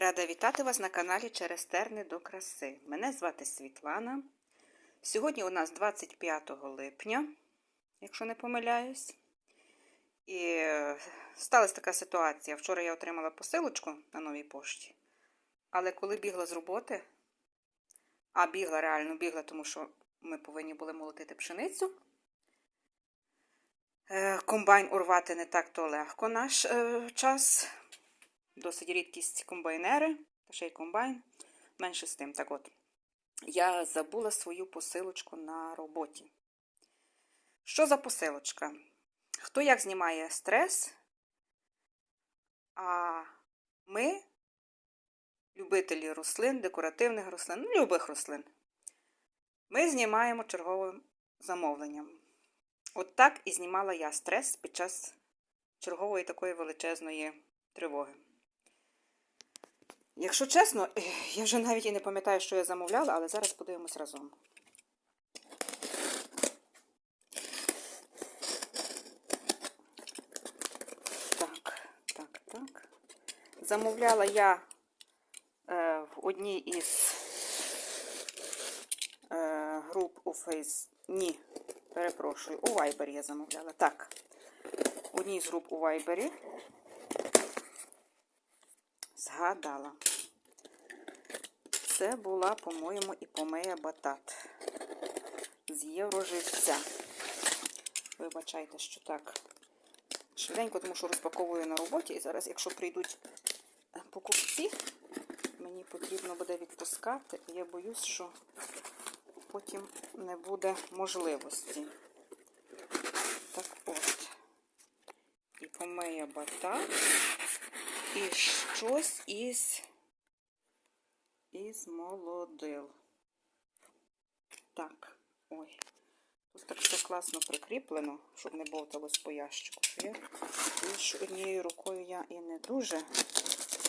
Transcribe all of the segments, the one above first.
Рада вітати вас на каналі Через терни до краси. Мене звати Світлана. Сьогодні у нас 25 липня, якщо не помиляюсь. І е, сталася така ситуація. Вчора я отримала посилочку на новій пошті. Але коли бігла з роботи, а бігла, реально бігла, тому що ми повинні були молотити пшеницю. Е, Комбайн урвати не так то легко наш е, час досить рідкість комбайнери, та ще й комбайн. Менше з тим. Так от, я забула свою посилочку на роботі. Що за посилочка? Хто як знімає стрес? А ми, любителі рослин, декоративних рослин, ну, любих рослин, ми знімаємо черговим замовленням. От так і знімала я стрес під час чергової такої величезної тривоги. Якщо чесно, я вже навіть і не пам'ятаю, що я замовляла, але зараз подивимось разом. Так, так, так. Замовляла я е, в одній із е, груп у Фейс. Ні, перепрошую, у Вайбері я замовляла. Так, в одній з груп у Вайбері. Згадала. Це була, по-моєму, і помея батат з євроживця. Вибачайте, що так швиденько, тому що розпаковую на роботі. І зараз, якщо прийдуть покупці, мені потрібно буде відпускати. Я боюсь, що потім не буде можливості. Так от. І помея батат. І щось із із молодил. Так, ой. Тут так все класно прикріплено, щоб не бовталось по ящику. Що однією рукою я і не дуже,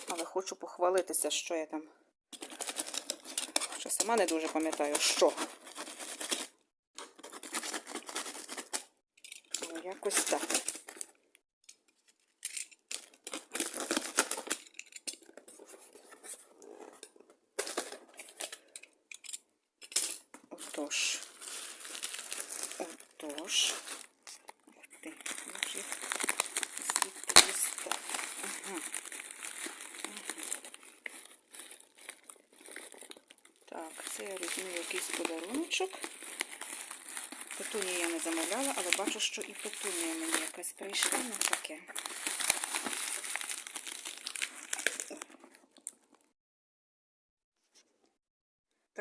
але хочу похвалитися, що я там. Хоча сама не дуже пам'ятаю, що. Ну, якось так. Отож. Отож. Ух ти, може звідти дістати? Так, це я візьму якийсь подаруночок. Петунію я не замовляла, але бачу, що і петунія мені якась прийшла на таке.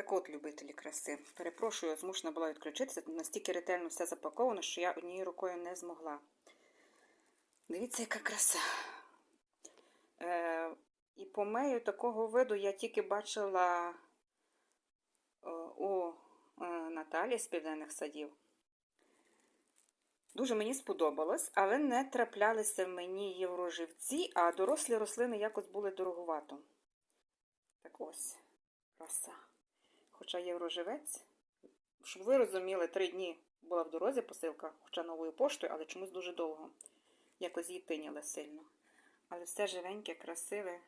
Так от, любителі краси. Перепрошую, змушена була відключитися. Настільки ретельно все запаковано, що я однією рукою не змогла. Дивіться, яка краса. Е, і помею такого виду я тільки бачила е, у е, Наталі з Південних садів. Дуже мені сподобалось, але не траплялися мені євроживці, а дорослі рослини якось були дороговато. Так ось, краса. Хоча євроживець, щоб ви розуміли, три дні була в дорозі посилка, хоча новою поштою, але чомусь дуже довго. Якось її тиняли сильно. Але все живеньке, красиве.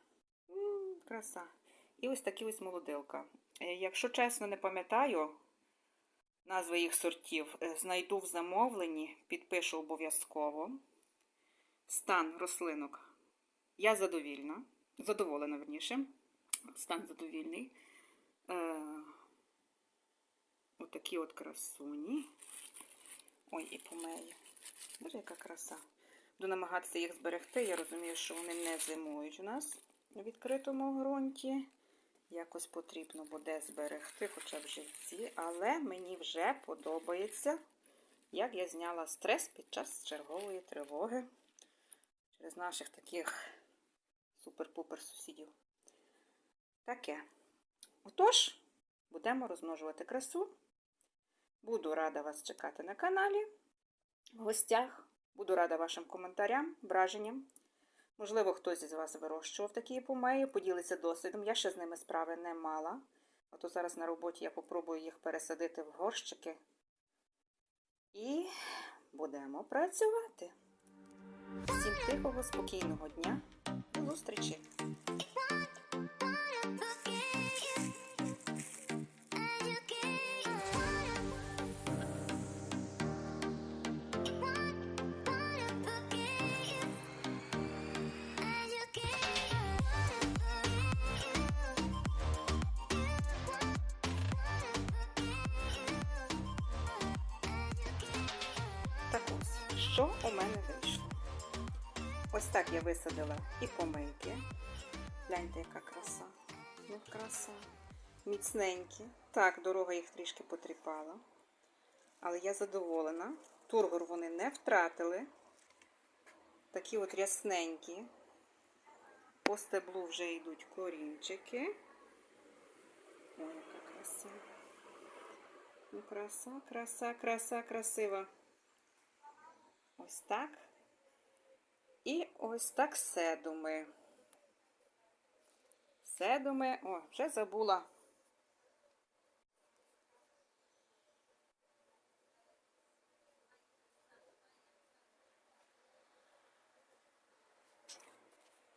Краса. І ось такі ось молодилка. Е, Якщо чесно, не пам'ятаю назви їх сортів, е, знайду в замовленні, підпишу обов'язково. Стан рослинок. Я задовільна. Задоволена, верніше. Стан задовільний. Е, Отакі от красуні. Ой, і помею. Боже, яка краса. Буду намагатися їх зберегти. Я розумію, що вони не зимують у нас у відкритому ґрунті. Якось потрібно буде зберегти, хоча б живці. Але мені вже подобається, як я зняла стрес під час чергової тривоги через наших таких супер-пупер сусідів. Таке. Отож, будемо розмножувати красу. Буду рада вас чекати на каналі, в гостях. Буду рада вашим коментарям, враженням. Можливо, хтось із вас вирощував такі помеї, поділиться досвідом. Я ще з ними справи не мала. Ото зараз на роботі я попробую їх пересадити в горщики. І будемо працювати. Всім тихого, спокійного дня. До зустрічі! Що у мене вийшло. Ось так я висадила і помийки. Гляньте, яка краса. Ну, краса. Міцненькі. Так, дорога їх трішки потріпала. Але я задоволена. Тургор вони не втратили. Такі от рясненькі. По стеблу вже йдуть корінчики. Ой, яка краса. Ну, краса, краса, краса, красива. Ось так. І ось так седуми. Седуми. О, вже забула.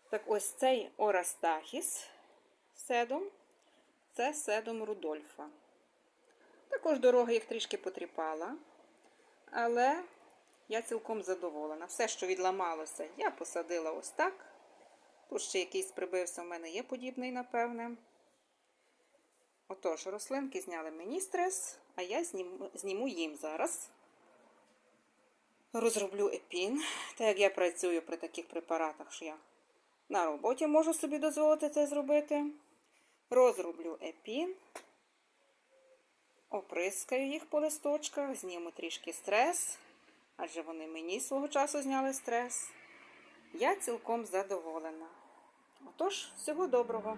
Так ось цей Орастахіс седум. Це седум Рудольфа. Також дорога їх трішки потріпала, але я цілком задоволена. Все, що відламалося, я посадила ось так. Тут ще якийсь прибився в мене є подібний, напевне. Отож, рослинки зняли мені стрес, а я зніму, зніму їм зараз. Розроблю епін, так як я працюю при таких препаратах, що я на роботі можу собі дозволити це зробити. Розроблю епін, оприскаю їх по листочках, зніму трішки стрес, адже вони мені свого часу зняли стрес. Я цілком задоволена. Отож, всього доброго!